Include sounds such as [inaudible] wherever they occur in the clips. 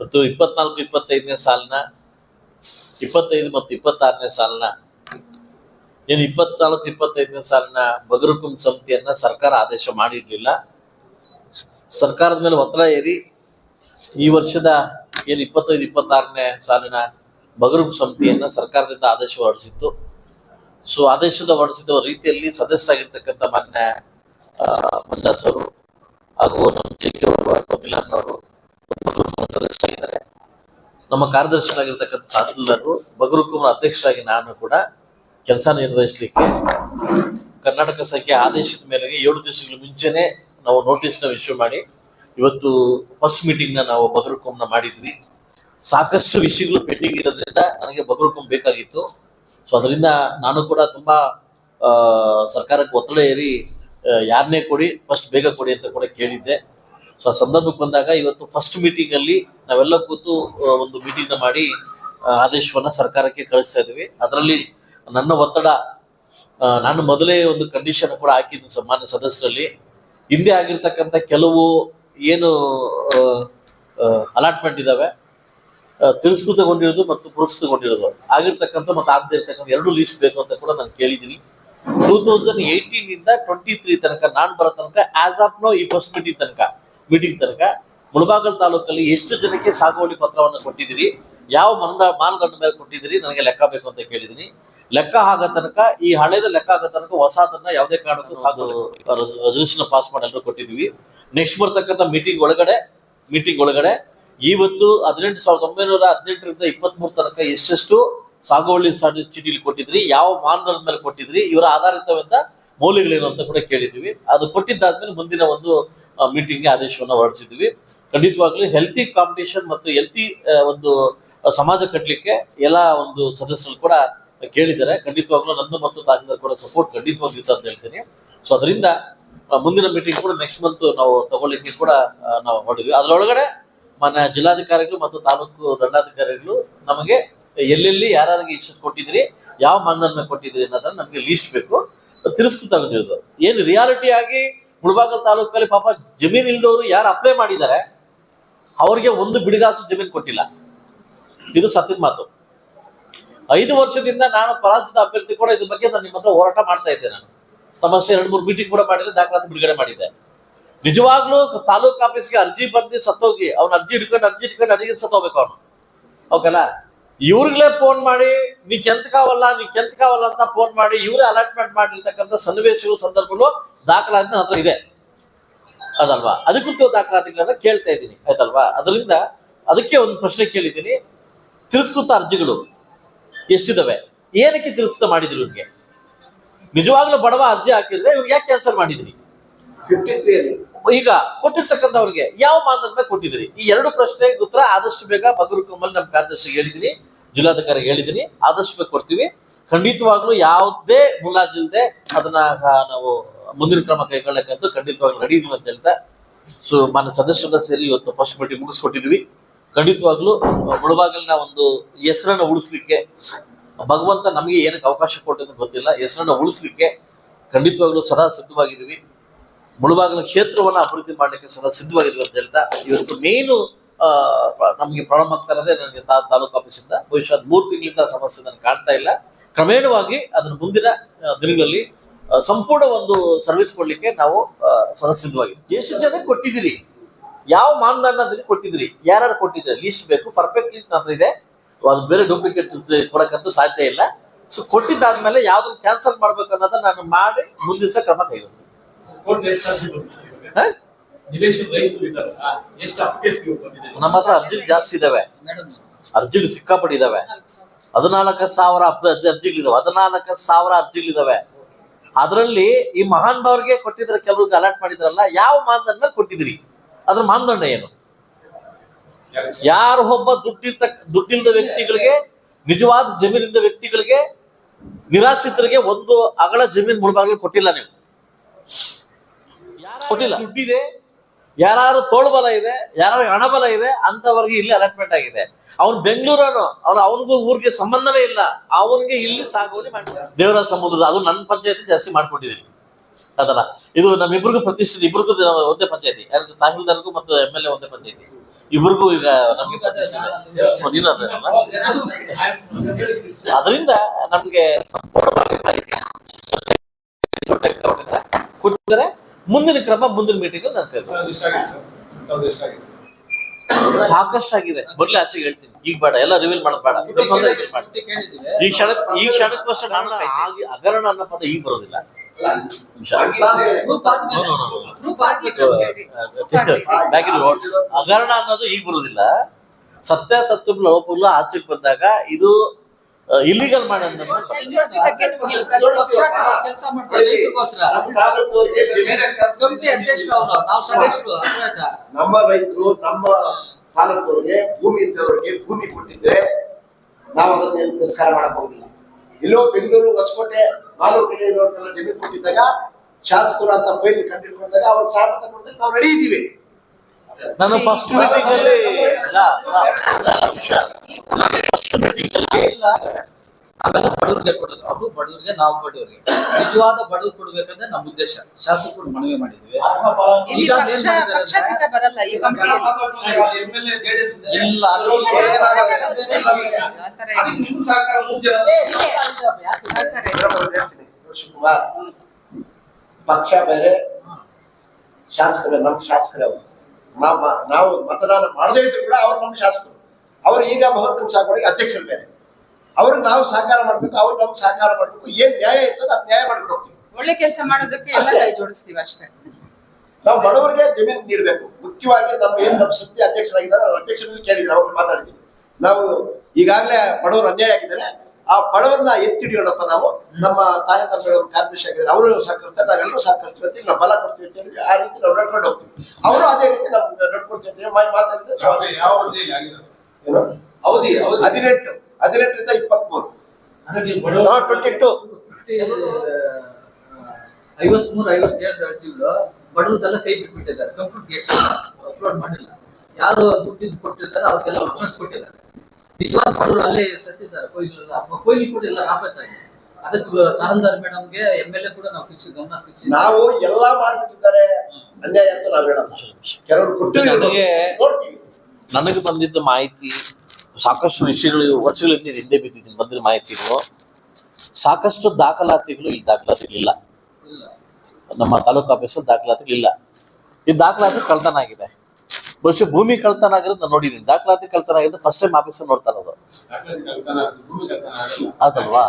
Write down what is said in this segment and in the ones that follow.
ಮತ್ತು ಇಪ್ಪತ್ನಾಲ್ಕು, ಇಪ್ಪತ್ತೈದನೇ ಸಾಲಿನ, ಇಪ್ಪತ್ತೈದು ಮತ್ತು ಇಪ್ಪತ್ತಾರನೇ ಸಾಲಿನ ಏನು ಇಪ್ಪತ್ನಾಲ್ಕು, ಇಪ್ಪತ್ತೈದನೇ ಸಾಲಿನ ಬಗರುಕುಂ ಸಮಿತಿಯನ್ನ ಸರ್ಕಾರ ಆದೇಶ ಮಾಡಿರ್ಲಿಲ್ಲ. ಸರ್ಕಾರದ ಮೇಲೆ ಒತ್ತಡ ಏರಿ ಈ ವರ್ಷದ ಏನು ಇಪ್ಪತ್ತೈದು, ಇಪ್ಪತ್ತಾರನೇ ಸಾಲಿನ ಬಗರುಕುಂ ಸಮಿತಿಯನ್ನ ಸರ್ಕಾರದಿಂದ ಆದೇಶ ಹೊರಡಿಸಿತ್ತು. ಸೊ, ಆದೇಶದ ಹೊರಡಿಸಿದ ರೀತಿಯಲ್ಲಿ ಸದಸ್ಯರಾಗಿರ್ತಕ್ಕಂಥ ಮಾನ್ಯ ಮಂದಾಸ್ ಅವರು ಹಾಗೂ ನಮ್ಮ ಜೆ ಕೆ ಅವರು ಅಥವಾ ಅವರು ಸದಸ್ಯರಾಗಿದ್ದಾರೆ ನಮ್ಮ ಕಾರ್ಯದರ್ಶಿಯಾಗಿರ್ತಕ್ಕಂಥ ತಹಸೀಲ್ದಾರರು ಬಗರುಕುಂ ಅಧ್ಯಕ್ಷರಾಗಿ ನಾನು ಕೂಡ ಕೆಲಸ ನಿರ್ವಹಿಸಲಿಕ್ಕೆ ಕರ್ನಾಟಕ ಸಂಖ್ಯೆ ಆದೇಶದ ಮೇರೆಗೆ ಏಳು ದಿವಸಗಳ ಮುಂಚೆನೆ ನಾವು ನೋಟಿಸ್ನ ಇಶ್ಯೂ ಮಾಡಿ, ಇವತ್ತು ಫಸ್ಟ್ ಮೀಟಿಂಗ್ನ ನಾವು ಬಗರುಕುಂನ ಮಾಡಿದ್ವಿ. ಸಾಕಷ್ಟು ವಿಷಯಗಳು ಪೆಂಡಿಂಗ್ ಇರೋದ್ರಿಂದ ನನಗೆ ಬಗರುಕುಂ ಬೇಕಾಗಿತ್ತು. ಸೊ ಅದರಿಂದ ನಾನು ಕೂಡ ತುಂಬಾ ಸರ್ಕಾರಕ್ಕೆ ಒತ್ತಡ ಏರಿ ಯಾರನ್ನೇ ಕೊಡಿ ಫಸ್ಟ್ ಬೇಗ ಕೊಡಿ ಅಂತ ಕೂಡ ಕೇಳಿದ್ದೆ. ಸೊ ಆ ಸಂದರ್ಭಕ್ಕೆ ಬಂದಾಗ ಇವತ್ತು ಫಸ್ಟ್ ಮೀಟಿಂಗ್ ಅಲ್ಲಿ ನಾವೆಲ್ಲ ಕೂತು ಒಂದು ಮೀಟಿಂಗ್ ಮಾಡಿ ಆದೇಶವನ್ನ ಸರ್ಕಾರಕ್ಕೆ ಕಳಿಸ್ತಾ ಇದ್ವಿ ಅದರಲ್ಲಿ ನನ್ನ ಒತ್ತಡ ನಾನು ಮೊದಲೇ ಒಂದು ಕಂಡೀಷನ್ ಕೂಡ ಹಾಕಿದ್ದು ಸನ್ಮಾನ್ಯ ಸದಸ್ಯರಲ್ಲಿ. ಹಿಂದೆ ಆಗಿರ್ತಕ್ಕಂಥ ಕೆಲವು ಏನು ಅಲಾಟ್ಮೆಂಟ್ ಇದಾವೆ. ತಿರಸ್ಕೃತಗೊಂಡಿರೋದು ಮತ್ತು ಪುರಸ್ಕೃತಗೊಂಡಿರೋದು. ಆಗಿರ್ತಕ್ಕಂಥ ಮತ್ತು ಆಗದೆ ಇರ್ತಕ್ಕಂಥ ಎರಡು ಲಿಸ್ಟ್ ಬೇಕು ಅಂತ ಕೂಡ ನಾನು ಕೇಳಿದ್ದೀನಿ. ಟೂ ತೌಸಂಡ್ ಏಯ್ಟೀನ್ ಇಂದ ಟ್ವೆಂಟಿ ತ್ರೀ ತನಕ, ನಾನು ಬರೋ ತನಕ ಆಸ್ ಆಫ್ ನೋ ಈ ಫಸ್ಟ್ ಮೀಟಿಂಗ್ ತನಕ. ಮೀಟಿಂಗ್ ತನಕ ಮುಳಬಾಗಲ್ ತಾಲೂಕಲ್ಲಿ ಎಷ್ಟು ಜನಕ್ಕೆ ಸಾಗುವಳಿ ಪತ್ರವನ್ನು ಕೊಟ್ಟಿದ್ದೀರಿ? ಯಾವ ಮನದ ಮಾನದಂಡ ಮೇಲೆ ಕೊಟ್ಟಿದ್ದೀರಿ? ನನಗೆ ಲೆಕ್ಕ ಬೇಕು ಅಂತ ಕೇಳಿದ್ದೀನಿ. ಲೆಕ್ಕ ಆಗೋ ತನಕ ಈ ಹಳೇದ ಲೆಕ್ಕ ಆಗೋ ತನಕ ಹೊಸದನ್ನ ಯಾವುದೇ ಕಾರಣಕ್ಕೂ ಸಾಗು ರೆಸಲ್ಯೂಷನ್ ಪಾಸ್ ಮಾಡಲು ಕೊಟ್ಟಿದ್ದೀವಿ. ನೆಕ್ಸ್ಟ್ ಬರ್ತಕ್ಕಂಥ ಮೀಟಿಂಗ್ ಒಳಗಡೆ ಮೀಟಿಂಗ್ ಒಳಗಡೆ ಇವತ್ತು ಹದಿನೆಂಟು ಸಾವಿರದ ಒಂಬೈನೂರ ಹದಿನೆಂಟರಿಂದ ಇಪ್ಪತ್ಮೂರು ತನಕ ಎಷ್ಟೆಷ್ಟು ಸಾಗುವಳಿ ಚೀಟಿಲಿ ಕೊಟ್ಟಿದ್ರಿ ಯಾವ ಮಾನದಂಡದ ಮೇಲೆ ಕೊಟ್ಟಿದ್ರಿ ಇವರ ಆಧಾರಿತವಾದ ಮೌಲ್ಯಗಳೇನು ಅಂತ ಕೂಡ ಕೇಳಿದ್ದೀವಿ. ಅದು ಕೊಟ್ಟಿದ್ದಾದ್ಮೇಲೆ ಮುಂದಿನ ಒಂದು ಮೀಟಿಂಗ್ಗೆ ಆದೇಶವನ್ನು ಹೊರಡಿಸಿದ್ವಿ. ಖಂಡಿತವಾಗ್ಲೂ ಹೆಲ್ತಿ ಕಾಂಪಿಟೇಷನ್ ಮತ್ತು ಹೆಲ್ತಿ ಒಂದು ಸಮಾಜ ಕಟ್ಟಲಿಕ್ಕೆ ಎಲ್ಲ ಒಂದು ಸದಸ್ಯರು ಕೂಡ ಕೇಳಿದ್ದಾರೆ. ಖಂಡಿತವಾಗ್ಲೂ ನಂದು ಮತ್ತು ತಹಸೀಲ್ದಾರ್ ಕೂಡ ಸಪೋರ್ಟ್ ಖಂಡಿತವಾಗ್ಲೂ ಇತ್ತು ಅಂತ ಹೇಳ್ತೀನಿ. ಸೊ ಅದರಿಂದ ಮುಂದಿನ ಮೀಟಿಂಗ್ ಕೂಡ ನೆಕ್ಸ್ಟ್ ಮಂತ್ ನಾವು ತಗೊಳ್ಳಿಕ್ಕೆ ಕೂಡ ನಾವು ಮಾಡಿದ್ವಿ. ಅದರೊಳಗಡೆ ಮಾನ್ಯ ಜಿಲ್ಲಾಧಿಕಾರಿಗಳು ಮತ್ತು ತಾಲೂಕು ದಂಡಾಧಿಕಾರಿಗಳು ನಮಗೆ ಎಲ್ಲೆಲ್ಲಿ ಯಾರಿಗೆ ಇಷ್ಟು ಕೊಟ್ಟಿದ್ರಿ ಯಾವ ಮಾನದಂಡ ಕೊಟ್ಟಿದ್ರಿ ಅನ್ನೋದನ್ನ ನಮಗೆ ಲೀಸ್ಟ್ ಬೇಕು. ತಿರಸ್ಕೃತಗೊಂಡಿರೋದು ಏನು ರಿಯಾಲಿಟಿ ಆಗಿ ಮುಳಬಾಗಲ್ ತಾಲೂಕಲ್ಲಿ ಪಾಪ ಜಮೀನ್ ಇಲ್ದವರು ಯಾರು ಅಪ್ಲೈ ಮಾಡಿದ್ದಾರೆ ಅವ್ರಿಗೆ ಒಂದು ಬಿಡಿಗಾಸು ಜಮೀನು ಕೊಟ್ಟಿಲ್ಲ. ಇದು ಸತ್ಯದ ಮಾತು. ಐದು ವರ್ಷದಿಂದ ನಾನು ಪರಾಜಿತ ಅಭ್ಯರ್ಥಿ ಕೂಡ ಇದ್ರ ಬಗ್ಗೆ ನಾನು ನಿಮ್ಮ ಹತ್ರ ಹೋರಾಟ ಮಾಡ್ತಾ ಇದ್ದೆ ನಾನು. ಸಮಸ್ಯೆ ಎರಡು ಮೂರು ಮೀಟಿಂಗ್ ಕೂಡ ಮಾಡಿದೆ ದಾಖಲಾತಿ ಬಿಡುಗಡೆ ಮಾಡಿದೆ ನಿಜವಾಗ್ಲೂ ತಾಲೂಕ್ ಆಫೀಸ್ಗೆ ಅರ್ಜಿ ಬಂದು ಸತ್ತೋಗಿ ಅವ್ನ ಅರ್ಜಿ ಹಿಡ್ಕೊಂಡು ಅರ್ಜಿ ಹಿಡ್ಕೊಂಡು ಅಡಿಗೆ ಸತ್ತೋಗ್ಬೇಕು ಅವನು. ಓಕೆನಾ ಇವ್ರಿಗ್ಲೇ ಫೋನ್ ಮಾಡಿ, ನೀ ಕೆಂತ ಕಾವಲ್ಲ ನೀ ಕೆಂತ ಕಾವಲ್ಲ ಅಂತ ಫೋನ್ ಮಾಡಿ, ಇವರೇ ಅಲಾಟ್ಮೆಂಟ್ ಮಾಡಿರ್ತಕ್ಕಂಥ ಸನ್ನಿವೇಶಗಳು, ಸಂದರ್ಭಗಳು ದಾಖಲಾತಿ ಹತ್ರ ಇದೆ. ಅದಲ್ವಾ? ಅದಕ್ಕೂ ದಾಖಲಾತಿಗಳನ್ನ ಕೇಳ್ತಾ ಇದ್ದೀನಿ. ಆಯ್ತಲ್ವಾ? ಅದರಿಂದ ಅದಕ್ಕೆ ಒಂದು ಪ್ರಶ್ನೆ ಕೇಳಿದ್ದೀನಿ. ತಿರಸ್ಕೃತ ಅರ್ಜಿಗಳು ಎಷ್ಟಿದಾವೆ? ಏನಕ್ಕೆ ತಿರಸ್ಕೃತ ಮಾಡಿದ್ರು ಇವ್ರಿಗೆ? ನಿಜವಾಗ್ಲೂ ಬಡವ ಅರ್ಜಿ ಹಾಕಿದ್ರೆ ಇವ್ರಿಗೆ ಯಾಕೆ ಕ್ಯಾನ್ಸಲ್ ಮಾಡಿದ್ರಿ? ಈಗ ಕೊಟ್ಟಿರ್ತಕ್ಕಂಥವ್ರಿಗೆ ಯಾವ ಮಾನದಂಡ ಕೊಟ್ಟಿದ್ರಿ ಈ ಎರಡು ಪ್ರಶ್ನೆ ಉತ್ತರ ಆದಷ್ಟು ಬೇಗ ಬಗರು ಕಮಲ್ ನಮ್ಮ ಕಾರ್ಯದರ್ಶಿಗೆ ಹೇಳಿದ್ದೀನಿ. ಜಿಲ್ಲಾಧಿಕಾರಿಗೆ ಹೇಳಿದ್ದೀನಿ. ಆದಷ್ಟು ಬೇಗ ಕೊಡ್ತೀವಿ. ಖಂಡಿತವಾಗ್ಲೂ ಯಾವುದೇ ಮುಲಾಜಿಲ್ದೆ ಅದನ್ನ ನಾವು ಮುಂದಿನ ಕ್ರಮ ಕೈಗೊಳ್ಳಕ್ಕಂತೂ ಖಂಡಿತವಾಗ್ಲೂ ರೆಡಿ ಇದೀವಿ ಅಂತ ಹೇಳ್ತಾ. ಸೊ ಮಾನ್ಯ ಸದಸ್ಯರ ಸೇರಿ ಇವತ್ತು ಫಸ್ಟ್ ಮೀಟಿಂಗ್ ಮುಗಿಸ್ಕೊಟ್ಟಿದ್ವಿ. ಖಂಡಿತವಾಗ್ಲೂ ಮುಳುಬಾಗಿಲಿನ ಒಂದು ಹೆಸರನ್ನ ಉಳಿಸ್ಲಿಕ್ಕೆ, ಭಗವಂತ ನಮಗೆ ಏನಕ್ಕೆ ಅವಕಾಶ ಕೊಟ್ಟಿದ್ದು ಗೊತ್ತಿಲ್ಲ. ಹೆಸರನ್ನ ಉಳಿಸ್ಲಿಕ್ಕೆ ಖಂಡಿತವಾಗ್ಲೂ ಸದಾ ಸಿದ್ಧವಾಗಿದ್ದೀವಿ ಮುಳುಬಾಗಿಲ ಕ್ಷೇತ್ರವನ್ನ ಅಭಿವೃದ್ಧಿ ಮಾಡಲಿಕ್ಕೆ ಸದಾ ಸಿದ್ಧವಾಗಿದ್ವಿ ಅಂತ ಹೇಳ್ತಾ. ಇವತ್ತು ಮೇನು ನಮಗೆ ಪ್ರಾರಂಭ ಆಗ್ತಾ ಇರೋದೇ ನನಗೆ ತಾಲೂಕು ಆಫೀಸಿಂದ. ಬಹುಶಃ ಮೂರು ತಿಂಗಳಿಂದ ಸಮಸ್ಯೆ ನಾನು ಕಾಣ್ತಾ ಇಲ್ಲ. ಕ್ರಮೇಣವಾಗಿ ಅದನ್ನು ಮುಂದಿನ ದಿನಗಳಲ್ಲಿ ಸಂಪೂರ್ಣ ಒಂದು ಸರ್ವಿಸ್ ಕೊಡ್ಲಿಕ್ಕೆ ನಾವು ಆ, ಸದಾ ಎಷ್ಟು ಜನ ಕೊಟ್ಟಿದ್ದೀರಿ? ಯಾವ ಮಾನದಂಡದಲ್ಲಿ ಕೊಟ್ಟಿದ್ರಿ ಯಾರು ಕೊಟ್ಟಿದ್ದೀರಿ? ಲೀಸ್ಟ್ ಬೇಕು. ಪರ್ಫೆಕ್ಟ್ ಲೀಸ್ಟ್ ಹತ್ರ ಇದೆ. ಅದು ಬೇರೆ ಡೂಪ್ಲಿಕೇಟ್ ಕೊಡಕ್ಕಂತೂ ಸಾಧ್ಯ ಇಲ್ಲ. ಸೊ ಕೊಟ್ಟಿದ್ದಾದ್ಮೇಲೆ ಯಾವ್ದನ್ನ ಕ್ಯಾನ್ಸಲ್ ಮಾಡ್ಬೇಕು ಅನ್ನೋದನ್ನ ನಾನು ಮಾಡಿ ಮುಂದಿನ ದಿವಸ ಕ್ರಮ ಕೈಗೊಂಡು ಅರ್ಜಿ ನಮ್ಮ ಹತ್ರ ಅರ್ಜಿಗಳು ಜಾಸ್ತಿ ಇದಾವೆ. ಅರ್ಜಿಗಳು ಸಿಕ್ಕಾಪಟ್ಟೆ ಇದಾವೆ ಹದಿನಾಲ್ಕು ಸಾವಿರ ಅರ್ಜಿ ಅರ್ಜಿಗಳಿದಾವೆ. ಹದಿನಾಲ್ಕು ಸಾವಿರ ಅರ್ಜಿಗಳಿದಾವೆ. ಅದರಲ್ಲಿ ಈ ಮಹಾನ್ ಭಾವ್ರಿಗೆ ಕೊಟ್ಟಿದ್ರೆ ಕೆಲವ್ರಿಗೆ ಅಲರ್ಟ್ ಮಾಡಿದ್ರಲ್ಲ ಯಾವ ಮಾನದಂಡ ಮೇಲೆ ಕೊಟ್ಟಿದ್ರಿ ಅದ್ರ ಮಾನದಂಡ ಏನು? ಯಾರು ಒಬ್ಬ ದುಡ್ಡಿರ್ತ ದುಡ್ಡಿಲ್ಲದ ವ್ಯಕ್ತಿಗಳಿಗೆ ನಿಜವಾದ ಜಮೀನಿಂದ ವ್ಯಕ್ತಿಗಳಿಗೆ ನಿರಾಶ್ರಿತರಿಗೆ ಒಂದು ಅಗಳ ಜಮೀನ್ ಮುಳುಬಾಗ್ಲು ಕೊಟ್ಟಿಲ್ಲ ನೀವು. ಕೊಟ್ಟಿಲ್ಲ. ದುಡ್ಡಿದೆ ಯಾರು ತೋಳ್ಬಲ ಇದೆ ಯಾರು ಹಣಬಲ ಇದೆ ಅಂತವ್ರಿಗೆ ಇಲ್ಲಿ ಅಲಾಟ್ಮೆಂಟ್ ಆಗಿದೆ. ಅವ್ನು ಬೆಂಗಳೂರನು ಅವ್ನು ಅವನಿಗೂ ಊರಿಗೆ ಸಂಬಂಧನೇ ಇಲ್ಲ. ಅವನಿಗೆ ಇಲ್ಲಿ ಸಾಗುವಳಿ ಮಾಡ್ತಾರೆ. ದೇವರ ಸಮುದ್ರದ ಅದು ನನ್ನ ಪಂಚಾಯತಿ ಜಾಸ್ತಿ ಮಾಡ್ಕೊಂಡಿದ್ದೀನಿ ಅದಲ್ಲ ಇದು ನಮ್ಮಿಬ್ರಿಗೂ ಪ್ರತಿಷ್ಠಿತ ಇಬ್ರಿಗೂ ನಾವು ಒಂದೇ ಪಂಚಾಯತಿ. ಯಾರು ತಹಸೀಲ್ದಾರ್ಗೂ ಮತ್ತು ಎಂ ಎಲ್ ಎ ಒಂದೇ ಪಂಚಾಯತಿ. ಇಬ್ರಿಗೂ ಈಗ ನಮ್ಗೆ [laughs] ಅದರಿಂದ ನಮ್ಗೆ ಸಂಪೂರ್ಣವಾಗಿ ಮಾಹಿತಿ ಕೊಡ್ತಾರೆ ಮುಂದಿನ ಕ್ರಮ ಮುಂದಿನ ಮೀಟಿಂಗ್ ನಾನು ಕರೆದು ಅದು ಇಷ್ಟ ಆಗಿದೆ ಸರ್. ಅದು ಇಷ್ಟ ಆಗಿದೆ. ಸಾಕಷ್ಟು ಆಗಿದೆ ಬರ್ಲಿ ಆಚೆಗೆ ಹೇಳ್ತೀನಿ. ಈಗ ಬೇಡ ಎಲ್ಲ ರಿವೀಲ್ ಮಾಡೋದು ಬೇಡ. ಈ ಕ್ಷಣ ಈ ಕ್ಷಣಕ್ಕೋಸ್ಕರ ನಾನು ಆಗಿ ಹಗರಣ ಅನ್ನೋ ಪದ ಈಗ ಬರೋದಿಲ್ಲ. ಹಗರಣ ಅನ್ನೋದು ಈಗ ಬರುದಿಲ್ಲ. ಸತ್ಯಾಸತ್ಯ ಲೋಪಗಳು ಆಚೆಗೆ ಬಂದಾಗ ಇದು ಇಲ್ಲಿಗಲ್ ಮಾಡಿ ಕೆಲಸ ಮಾಡ್ತಾರೆ. ರೈತರಿಗೋಸ್ಕರ ಕಂಪ್ನಿ ಅಧ್ಯಕ್ಷರು ಅವರು ನಾವು ಸದಸ್ಯರು ಅರ್ಥ ನಮ್ಮ ರೈತರು ನಮ್ಮ ತಾಲೂಕವ್ರಿಗೆ ಭೂಮಿ ಇದ್ದವರಿಗೆ ಭೂಮಿ ಕೊಟ್ಟಿದ್ರೆ ನಾವು ಅದನ್ನ ತಿರಸ್ಕಾರ ಮಾಡಕ್ ಹೋಗಿಲ್ಲ ಇಲ್ಲೋ ಬೆಂಗಳೂರು ಹೊಸಕೋಟೆ ಮಾಲೂಕಡೆ ಇರುವಂತ ಜಮೀನು ಕೊಟ್ಟಿದ್ದಾಗ ಶಾಸಕರು ಅಂತ ಫೈಲ್ ಕಂಡಿಡ್ಕೊಂಡಾಗ ಅವ್ರ ಸಾಮರ್ಥ್ಯ ಕೊಡ್ತಾರೆ ನಾವು ರೆಡಿ ಇದೀವಿ ನಾನು ಫಸ್ಟ್ ಮೀಟಿಂಗ್ ಅಲ್ಲಿ ಇಲ್ಲ, ಫಸ್ಟ್ ಮೀಟಿಂಗ್ ಅಲ್ಲಿ. ಇಲ್ಲ, ನಾವೆಲ್ಲ ಬಡವರಿಗೆ ಕೊಡೋದು. ಅವರು ಬಡವರಿಗೆ ನಾವು ಬಡವರಿಗೆ. ನಿಜವಾದ ಬಡವರು ಕೊಡ್ಬೇಕಂದ್ರೆ ನಮ್ಮ ಉದ್ದೇಶ. ಶಾಸಕರು ಮನವಿ ಮಾಡಿದ್ವಿ. ಇಲ್ಲಿ ಪಕ್ಷ ಬೇರೆ ಶಾಸಕರೇ ನಮ್ಮ ಶಾಸಕರೇ ಅವರು. ನಮ್ಮ ನಾವು ಮತದಾನ ಮಾಡದೇ ಇದ್ರು ಕೂಡ ಅವ್ರು ನಮ್ಮ ಶಾಸಕರು. ಅವ್ರು ಈಗ ಬಹುತೇಕ ಸಾಕೊಳಗೆ ಅಧ್ಯಕ್ಷರು ಬೇರೆ. ಅವ್ರಿಗೆ ನಾವು ಸಹಕಾರ ಮಾಡ್ಬೇಕು ಅವ್ರು ನಮ್ಗೆ ಸಹಕಾರ ಮಾಡ್ಬೇಕು. ಏನ್ ನ್ಯಾಯ ಇರ್ತದೆ ಅದ್ ನ್ಯಾಯ ಮಾಡ್ಕೊಂಡು ಹೋಗ್ತೀವಿ. ಒಳ್ಳೆ ಕೆಲಸ ಮಾಡೋದಕ್ಕೆ ಜೋಡಿಸ್ತೀವಿ ಅಷ್ಟೇ. ನಾವು ಬಡವರಿಗೆ ಜಮೀನು ನೀಡಬೇಕು. ಮುಖ್ಯವಾಗಿ ನಮ್ಮ ಏನ್ ನಮ್ಮ ಸುದ್ದಿ ಅಧ್ಯಕ್ಷರಾಗಿದ್ದಾರೆ ಅಧ್ಯಕ್ಷರಲ್ಲಿ ಕೇಳಿದ್ರು ಅವ್ರು ಮಾತಾಡಿದ್ವಿ ನಾವು ಈಗಾಗಲೇ ಬಡವರು ಅನ್ಯಾಯ ಆಗಿದ್ದಾರೆ. ಆ ಬಡವರನ್ನ ಎತ್ತಿಡಿಯೋಣಪ್ಪ ನಾವು. ನಮ್ಮ ತಾಯಂದ್ರ ಕಾರ್ಯದರ್ಶಿ ಆಗಿದ್ದಾರೆ ಅವರು ಸಹಕರಿಸ್ತಾರೆ. ನಾವೆಲ್ಲರೂ ಸಹಕರಿಸ್ತೀವಿ ಅಂತ ಹೇಳಿ ನಾವು ಬಲ ಕೊಡ್ತೀವಿ ಅಂತ ಹೇಳಿದ್ರೆ ಆ ರೀತಿ ನಾವು ನಡ್ಕೊಂಡು ಹೋಗ್ತೀವಿ. ಅವರು ಅದೇ ರೀತಿ ನಾವು ಹೇಳಿ ಮಾ- ಮಾತಾಡಿದ್ರೆ? ಅವಧಿ ಹದಿನೆಂಟು ಹದಿನೆಂಟರಿಂದ ಇಪ್ಪತ್ಮೂರು. ಅಂದ್ರೆ ನೀವು ಬಡವ ಟ್ವೆಂಟಿ ಟು ಐವತ್ಮೂರು ಐವತ್ತೇಳು ಅರ್ಜಿಗಳು ಬಡವ್ರದೆಲ್ಲ ಕೈ ಬಿಟ್ಬಿಟ್ಟಿದ್ದಾರೆ. ಕಂಪ್ಯೂಟರ್ ಗೇಟ್ಸ್ ಅಪ್ಲೋಡ್ ಮಾಡಿಲ್ಲ. ಯಾರು ದುಡ್ಡಿದ್ದು ಕೊಟ್ಟಿದ್ದಾರೆ ಅವ್ರಿಗೆಲ್ಲ ಅಡ್ವಾನ್ಸ್ ಕೊಟ್ಟಿದ್ದಾರೆ. ನಿಜವಾದ ಬಡವರು ಅಲ್ಲೇ ಸತ್ತಿದ್ದಾರೆ ಕೊಯ್ಲು ಕೊಯ್ಲಿ ಕೂಡ ಎಲ್ಲ ನಾಪತ್ತಾಗಿದೆ ಅದಕ್ಕೆ ತಹಲ್ದಾರ್ ಮೇಡಮ್ಗೆ ಎಂ ಎಲ್ ಎ ಕೂಡ ನಾವು ಫಿಕ್ಸ್ ಗಮನ ಫಿಕ್ಸ್ ನಾವು ಎಲ್ಲಾ ಮಾಡ್ಬಿಟ್ಟಿದ್ದಾರೆ. ಅನ್ಯಾಯ ಅಂತ ನಾವು ಹೇಳಲ್ಲ. ಕೆಲವರು ಕೊಟ್ಟು ನೋಡ್ತೀವಿ. ನನಗೆ ಬಂದಿದ್ದ ಮಾಹಿತಿ ಸಾಕಷ್ಟು ವಿಷಯಗಳು ವರ್ಷಗಳಿಂದ ಹಿಂದೆ ಬಿದ್ದಿದ್ದೀನಿ ಬಂದಿರೋ ಮಾಹಿತಿಗಳು ಸಾಕಷ್ಟು ದಾಖಲಾತಿಗಳು ಇಲ್ಲಿ ದಾಖಲಾತಿಗಳಿಲ್ಲ. ಇಲ್ಲ. ನಮ್ಮ ತಾಲೂಕು ಆಫೀಸಲ್ಲಿ ದಾಖಲಾತಿಗಳಿಲ್ಲ. ಈ ದಾಖಲಾತಿ ಕಳ್ತನ ಆಗಿದೆ ಬಹುಶಃ ಭೂಮಿ ಕಳ್ತನ ಆಗಿರೋದು ನಾನು ನೋಡಿದ್ದೀನಿ. ದಾಖಲಾತಿ ಕಳ್ತನ ಆಗಿರೋದು ಫಸ್ಟ್ ಟೈಮ್ ಆಫೀಸ್ ನೋಡ್ತಾ ಇರೋದು ಅದಲ್ವಾ?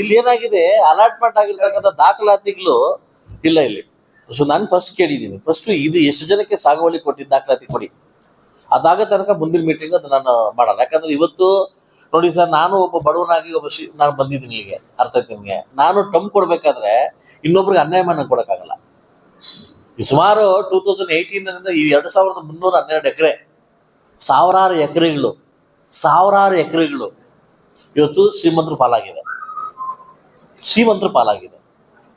ಇಲ್ಲಿ ಏನಾಗಿದೆ? ಅಲಾಟ್ಮೆಂಟ್ ಆಗಿರ್ತಕ್ಕಂಥ ದಾಖಲಾತಿಗಳು ಇಲ್ಲ ಇಲ್ಲಿ. ಸೊ ನಾನು ಫಸ್ಟ್ ಕೇಳಿದ್ದೀನಿ. ಫಸ್ಟ್ ಇದು ಎಷ್ಟು ಜನಕ್ಕೆ ಸಾಗುವಳಿ ಕೊಟ್ಟಿದ್ದು ದಾಖಲಾತಿ ಕೊಡಿ. ಅದಾಗ ತನಕ ಮುಂದಿನ ಮೀಟಿಂಗ್ ಅದು ನಾನು ಮಾಡಲ್ಲ ಯಾಕಂದ್ರೆ ಇವತ್ತು ನೋಡಿ ಸರ್, ನಾನು ಒಬ್ಬ ಬಡವನಾಗಿ ಒಬ್ಬ ಶಿ ನಾನು ಬಂದಿದ್ದೀನಿ ಇಲ್ಲಿಗೆ. ಅರ್ಥ ಆಯ್ತು ನಿಮಗೆ? ನಾನು ಟಮ್ ಕೊಡಬೇಕಾದ್ರೆ ಇನ್ನೊಬ್ರಿಗೆ ಅನ್ಯಾಯ ಮಾಡಕ್ಕೆ ಕೊಡೋಕ್ಕಾಗಲ್ಲ. ಸುಮಾರು ಟೂ ತೌಸಂಡ್ ಏಯ್ಟೀನಿಂದ ಈ ಎರಡು ಸಾವಿರದ ಮುನ್ನೂರ ಹನ್ನೆರಡು ಎಕರೆ, ಸಾವಿರಾರು ಎಕರೆಗಳು ಸಾವಿರಾರು ಎಕರೆಗಳು ಇವತ್ತು ಶ್ರೀಮಂತರ ಪಾಲಾಗಿದೆ. ಶ್ರೀಮಂತರ ಪಾಲಾಗಿದೆ.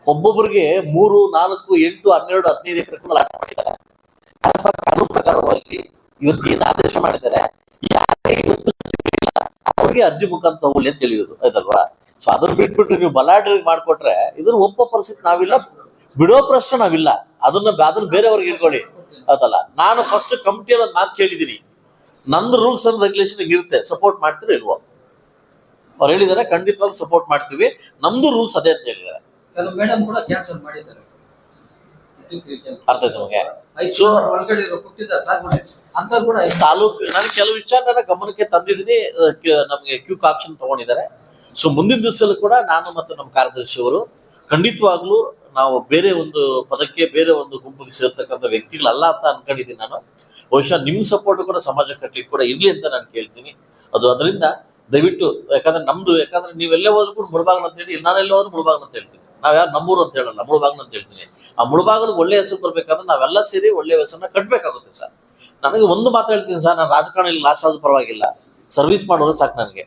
ಒಬ್ಬೊಬ್ಬರಿಗೆ ಮೂರು, ನಾಲ್ಕು, ಎಂಟು, ಹನ್ನೆರಡು, ಹದಿನೈದು ಎಕರೆ ಕೂಡ ಲಾಟ ಮಾಡಿದ್ದಾರೆ. ಕಾನೂನು ಪ್ರಕಾರವಾಗಿ ಇವತ್ತು ಏನು ಆದೇಶ ಮಾಡಿದ್ದಾರೆ. ಅವ್ರಿಗೆ ಅರ್ಜಿ ಮುಖಾಂತರ ತಗೊಳ್ಳಿ ಅಂತ ತಿಳಿಯೋದು ಆಯ್ತಲ್ವಾ? ಸೊ ಅದನ್ನ ಬಿಟ್ಬಿಟ್ಟು ನೀವು ಬಲಾಢ್ರಿಗೆ ಮಾಡ್ಕೊಟ್ರೆ ಇದನ್ನ ಒಪ್ಪೋ ಪರಿಸ್ಥಿತಿ ನಾವಿಲ್ಲ. ಬಿಡೋ ಪ್ರಶ್ನೆ ನಾವಿಲ್ಲ. ಅದನ್ನ ಅದನ್ನ ಬೇರೆಯವ್ರಿಗೆ ಇಟ್ಕೊಳ್ಳಿ ಅದಲ್ಲ ನಾನು ಫಸ್ಟ್ ಕಮಿಟಿ ಅನ್ನೋದ್ ಮಾತು ಕೇಳಿದೀನಿ. ನಂದು ರೂಲ್ಸ್ ಅಂಡ್ ರೆಗ್ಯುಲೇಷನ್ ಇರುತ್ತೆ. ಸಪೋರ್ಟ್ ಮಾಡ್ತೀರೋ ಇಲ್ವೋ? ಅವ್ರು ಹೇಳಿದ್ದಾರೆ ಖಂಡಿತವಾಗಿ ಸಪೋರ್ಟ್ ಮಾಡ್ತೀವಿ. ನಮ್ದು ರೂಲ್ಸ್ ಅದೇ ಅಂತ ಹೇಳಿದ್ದಾರೆ ಕೆಲವು ಮೇಡಮ್ ಕೂಡ ಕ್ಯಾನ್ಸಲ್ ಮಾಡಿದ್ದಾರೆ. 53 cancel. ಅರ್ಥ ಆಯ್ತು ನಿಮ್ಗೆ? ತಾಲೂಕು ನಾನು ಕೆಲವು ವಿಚಾರ ಗಮನಕ್ಕೆ ತಂದಿದ್ದೀನಿ. ನಮಗೆ ಕ್ಯೂಕ್ ಆಪ್ಷನ್ ತಗೊಂಡಿದ್ದಾರೆ. ಸೊ ಮುಂದಿನ ದಿವಸದಲ್ಲೂ ಕೂಡ ನಾನು ಮತ್ತು ನಮ್ಮ ಕಾರ್ಯದರ್ಶಿಯವರು ಖಂಡಿತವಾಗ್ಲೂ ನಾವು ಬೇರೆ ಒಂದು ಪದಕ್ಕೆ ಬೇರೆ ಒಂದು ಗುಂಪಿಗೆ ಸೇರ್ತಕ್ಕಂಥ ವ್ಯಕ್ತಿಗಳಲ್ಲ ಅಂತ ಅನ್ಕೊಂಡಿದ್ದೀನಿ ನಾನು. ಬಹುಶಃ ನಿಮ್ಮ ಸಪೋರ್ಟ್ ಕೂಡ ಸಮಾಜ ಕಟ್ಟಲಿಕ್ಕೆ ಕೂಡ ಇರಲಿ ಅಂತ ನಾನು ಕೇಳ್ತೀನಿ. ಅದು ಅದರಿಂದ ದಯವಿಟ್ಟು, ಯಾಕಂದ್ರೆ ನಮ್ದು, ಯಾಕಂದ್ರೆ ನೀವೆಲ್ಲೇ ಹೋದ್ರು ಕೂಡ ಮುಳುಬಾಗ್ ಅಂತ ಹೇಳಿ, ನಾನೆಲ್ಲ ಹೋದ್ರು ಮುಳುಬಾಗ್ ಅಂತ ಹೇಳ್ತೀನಿ. ನಾವು ಯಾರು ನಮ್ಮೂರು ಅಂತ ಹೇಳಲ್ಲ, ಮುಳುಬಾಗಲು ಅಂತ ಹೇಳ್ತೀನಿ. ಆ ಮುಳುಬಾಗಲು ಒಳ್ಳೆ ಹೆಸರು ಬರ್ಬೇಕಂದ್ರೆ ನಾವೆಲ್ಲ ಸೇರಿ ಒಳ್ಳೆ ಹೆಸರನ್ನ ಕಟ್ಟಬೇಕಾಗುತ್ತೆ ಸರ್. ನನಗೆ ಒಂದು ಮಾತು ಹೇಳ್ತೀನಿ ಸರ್, ನಾನು ರಾಜಕಾರಣ ಲಾಸ್ಟ್ ಆದ್ರೂ ಪರವಾಗಿಲ್ಲ. ಸರ್ವಿಸ್ ಮಾಡೋದು ಸಾಕು ನನಗೆ.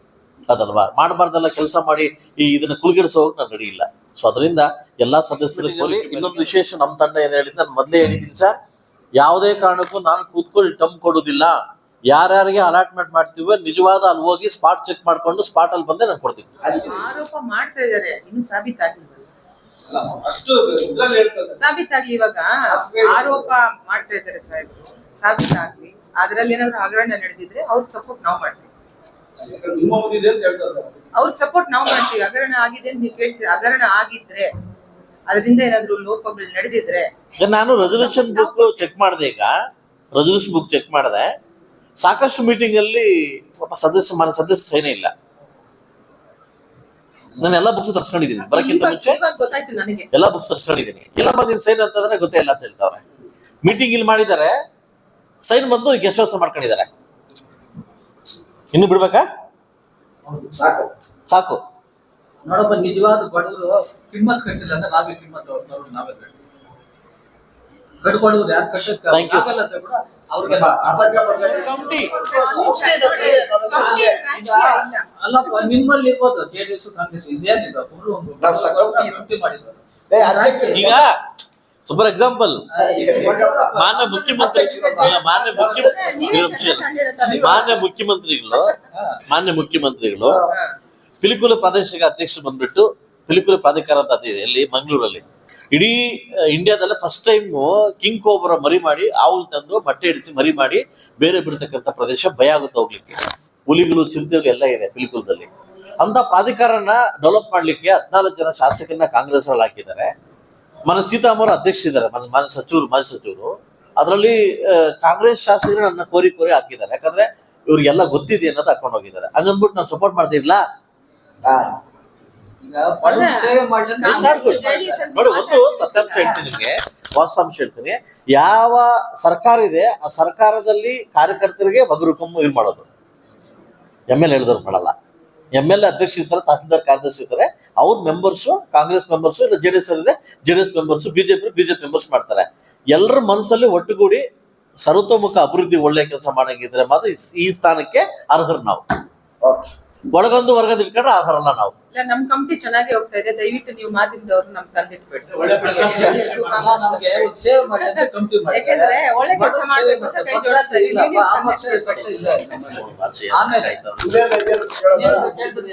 ಅದಲ್ವಾ? ಮಾಡಬಾರ್ದೆಲ್ಲ ಕೆಲಸ ಮಾಡಿ ಈ ಇದನ್ನ ಕುಲ್ಗಿಡಿಸೋ ನಾನು ರೆಡಿ ಸೊ ಅದರಿಂದ ಎಲ್ಲಾ ಸದಸ್ಯರು ಕೋರಿ ಇನ್ನೊಂದು ವಿಶೇಷ ನಮ್ಮ ತಂಡ ಏನ್ ಹೇಳಿದ್ ನಾನು ಮೊದಲೇ ಹೇಳಿದ್ದೀನಿ ಸರ್. ಯಾವುದೇ ಕಾರಣಕ್ಕೂ ನಾನು ಕೂತ್ಕೊಂಡು ಟಮ್ ಕೊಡುದಿಲ್ಲ ಯಾರ್ಯಾರಿಗೆ ಅಲಾಟ್ಮೆಂಟ್ ಮಾಡ್ತೀವಿ ನಿಜವಾದ ಅಲ್ಲಿ ಹೋಗಿ ಸ್ಪಾಟ್ ಚೆಕ್ ಮಾಡ್ಕೊಂಡು ಸ್ಪಾಟ್ ಅಲ್ಲಿ ಬಂದೆ ನಾನು ಕೊಡ್ತೀನಿ. ಆರೋಪ ಮಾಡ್ತಾ ಇದಾರೆ ಇನ್ನು ಸಾಬೀತಾಗಿಲ್ಲ ಅಲ್ಲ, ಅಷ್ಟು ಇದ್ರಲ್ಲಿ ಹೇಳ್ತದೆ ಸಾಬೀತಾಗಿ ಇವಾಗ ಆರೋಪ ಮಾಡ್ತಾ ಇದ್ದಾರೆ ಸಾಹೇಬ್ ಸಾಬೀತಾಗ್ಲಿ ಅದ್ರಲ್ಲಿ ಏನಾದ್ರು ಹಗರಣ ನಡೆದಿದ್ರೆ ಅವ್ರಿಗೆ ಸಪೋರ್ಟ್ ನಾವು ಮಾಡ್ತೀವಿ. ಅವ್ರಿಗೆ ಸಪೋರ್ಟ್ ನಾವು ಮಾಡ್ತೀವಿ. ಹಗರಣ ಆಗಿದೆ ಅಂತ ನೀವು ಕೇಳ್ತೀವಿ ಹಗರಣ ಆಗಿದ್ರೆ ಅದರಿಂದ ಏನಾದ್ರು ಲೋಪಗಳು ನಡೆದಿದ್ರೆ ಈಗ ನಾನು ರೆಸಲ್ಯೂಷನ್ ಬುಕ್ ಚೆಕ್ ಮಾಡಿದೆ ಈಗ. ರೆಸಲ್ಯೂಷನ್ ಬುಕ್ ಚೆಕ್ ಮಾಡಿದೆ. ಸಾಕಷ್ಟು ಮೀಟಿಂಗ್ ಅಲ್ಲಿ ಪಾಪ ಸದಸ್ಯ ಮನೆ ಸದಸ್ಯ ಸೈನ್ ಇಲ್ಲ. ನಾನು ಎಲ್ಲ ಬುಕ್ಸ್ ತರ್ಸ್ಕೊಂಡಿದ್ದೀನಿ. ಬರಕ್ಕಿಂತ ಮುಂಚೆ ಇವಾಗ ಗೊತ್ತಾಯ್ತು ನನಗೆ. ಎಲ್ಲ ಬುಕ್ಸ್ ತರ್ಸ್ಕೊಂಡಿದ್ದೀನಿ. ಎಲ್ಲ ಬಂದಿನ ಸೈನ್ ಅಂತಂದ್ರೆ ಗೊತ್ತೇ ಇಲ್ಲ ಅಂತ ಹೇಳ್ತಾವ್ರೆ. ಮೀಟಿಂಗ್ ಇಲ್ಲಿ ಮಾಡಿದ್ದಾರೆ. ಸೈನ್ ಬಂದು ಗೆಸ್ಟ್ ಹೌಸ್ ಮಾಡ್ಕೊಂಡಿದ್ದಾರೆ. ಇನ್ನು ಬಿಡ್ಬೇಕಾ? ಸಾಕು. ಸಾಕು. ನೋಡಪ್ಪ ನಿಜವಾದ ಬಡವರು ಕಿಮ್ಮತ್ ಕಟ್ಟಿಲ್ಲ ಅಂದ್ರೆ ನಾವೇ ಕಿಮ್ಮತ್ ಅವ್ರು ನಾವೇ ಕಟ್ಟಿ ಯಾರು ಕೂಡ ಅವ್ರಿಗೆ ಅಲ್ಲಪ್ಪ ನಿಮ್ಮಲ್ಲಿ ಇರ್ಬೋದು ಜೆಡಿಎಸ್ ಕಾಂಗ್ರೆಸ್ ಇದೇನಿಲ್ಲ ಫುಲ್ ಒಂದು ಮಾಡಿದ್ರು ಈಗ ಸೂಪರ್ ಎಕ್ಸಾಂಪಲ್ ಮಾನ್ಯ ಮುಖ್ಯಮಂತ್ರಿ ಮಾನ್ಯ ಮುಖ್ಯಮಂತ್ರಿ ಮಾನ್ಯ ಮುಖ್ಯಮಂತ್ರಿಗಳು ಮಾನ್ಯ ಮುಖ್ಯಮಂತ್ರಿಗಳು ಪಿಲಿಕುಲ ಪ್ರಾದೇಶಿಕ ಅಧ್ಯಕ್ಷರು ಬಂದ್ಬಿಟ್ಟು ಪಿಲಿಕುಲ ಪ್ರಾಧಿಕಾರ ಅಂತ ಇದೆ ಇಲ್ಲಿ ಮಂಗಳೂರಲ್ಲಿ. ಇಡೀ ಇಂಡಿಯಾದಲ್ಲೇ ಫಸ್ಟ್ ಟೈಮ್ ಕಿಂಗ್ ಕೋಬ್ರ ಮರಿ ಮಾಡಿ ಆవుಲ್ ತಂದು ಬಟ್ಟೆ ಇಡಿಸಿ ಮರಿ ಮಾಡಿ ಬೇರೆ ಬಿಡ್ತಕ್ಕಂಥ ಪ್ರದೇಶ ಭಯ ಆಗುತ್ತೆ ಹೋಗ್ಲಿಕ್ಕೆ. ಹುಲಿಗಳು ಚಿಂತೆಗಳು ಎಲ್ಲ ಇದೆ ಪಿಲಿಕುಲದಲ್ಲಿ ಅಂತ ಪ್ರಾಧಿಕಾರನ ಡೆವಲಪ್ ಮಾಡ್ಲಿಕ್ಕೆ ಹದಿನಾಲ್ಕು ಜನ ಶಾಸಕರನ್ನ ಕಾಂಗ್ರೆಸ್ ಅಲ್ಲಿ ಹಾಕಿದ್ದಾರೆ. ಮನ ಸೀತಾಮೂರ ಅಧ್ಯಕ್ಷ ಇದ್ದಾರೆ ಮನ ಮನ ಸಚಿವರು ಮಾಜಿ ಸಚಿವರು ಅದರಲ್ಲಿ ಕಾಂಗ್ರೆಸ್ ಶಾಸಕರು ನನ್ನ ಕೋರಿ ಕೋರಿ ಹಾಕಿದ್ದಾರೆ. ಯಾಕಂದ್ರೆ ಇವ್ರಿಗೆಲ್ಲ ಗೊತ್ತಿದೆ ಅನ್ನೋದು ಹಾಕೊಂಡು ಹೋಗಿದ್ದಾರೆ. ಹಂಗಂದ್ಬಿಟ್ಟು ನಾನು ಸಪೋರ್ಟ್ ಮಾಡ್ತಿರ್ಲ ನೋಡಿ ಒಂದು ಸತ್ಯಾಂಶ ಹೇಳ್ತೀನಿ ನಿಮಗೆ. ವಾಸ್ತವಾಂಶ ಹೇಳ್ತೀನಿ. ಯಾವ ಸರ್ಕಾರ ಇದೆ ಆ ಸರ್ಕಾರದಲ್ಲಿ ಕಾರ್ಯಕರ್ತರಿಗೆ ಬಗರುಕಮ್ಮ ಇದು ಮಾಡೋದು. ಎಂ ಎಲ್ ಹೇಳಿದವ್ರು ಮಾಡಲ್ಲ. ಎಂ ಎಲ್ ಎ ಅಧ್ಯಕ್ಷ ಇರ್ತಾರೆ, ತಹಸೀಲ್ದಾರ್ ಕಾರ್ಯದರ್ಶಿ ಇರ್ತಾರೆ. ಅವ್ರ ಮೆಂಬರ್ಸು ಕಾಂಗ್ರೆಸ್ ಮೆಂಬರ್ಸು ಇಲ್ಲ ಜೆ ಡಿ ಎಸ್ ಇದೆ J D S members BJP BJP members ಮಾಡ್ತಾರೆ. ಎಲ್ಲರ ಮನಸ್ಸಲ್ಲಿ ಒಟ್ಟುಗೂಡಿ ಸರ್ವತೋಮುಖ ಅಭಿವೃದ್ಧಿ ಒಳ್ಳೆ ಕೆಲಸ ಮಾಡಂಗಿದ್ರೆ ಮಾತ್ರ ಈ ಸ್ಥಾನಕ್ಕೆ ಅರ್ಹರು ನಾವು. ಓಕೆ ಒಳಗೊಂದು ಹೊರಗಂದು ಇಟ್ಕೊಂಡ್ರೆ ಅರ್ಹರಲ್ಲ ನಾವು. ಇಲ್ಲ ನಮ್ ಕಂಪ್ನಿ ಚೆನ್ನಾಗಿ ಹೋಗ್ತಾ ಇದೆ. ದಯವಿಟ್ಟು ನೀವು ಮಾತಿದ್ದವ್ರು ನಮ್ ತಂದಿಟ್ಬಿಟ್ಟು. ಯಾಕೆಂದ್ರೆ ಒಳ್ಳೆ ಕೆಲಸ ಮಾಡ್ಬೇಕು ಅಂತ ಕೈ ಆ ಆಮೇಲೆ ಆಯ್ತು. ಕೇಳ್ಬಿಡಿ, ಕೇಳ್ಬಿಡಿ.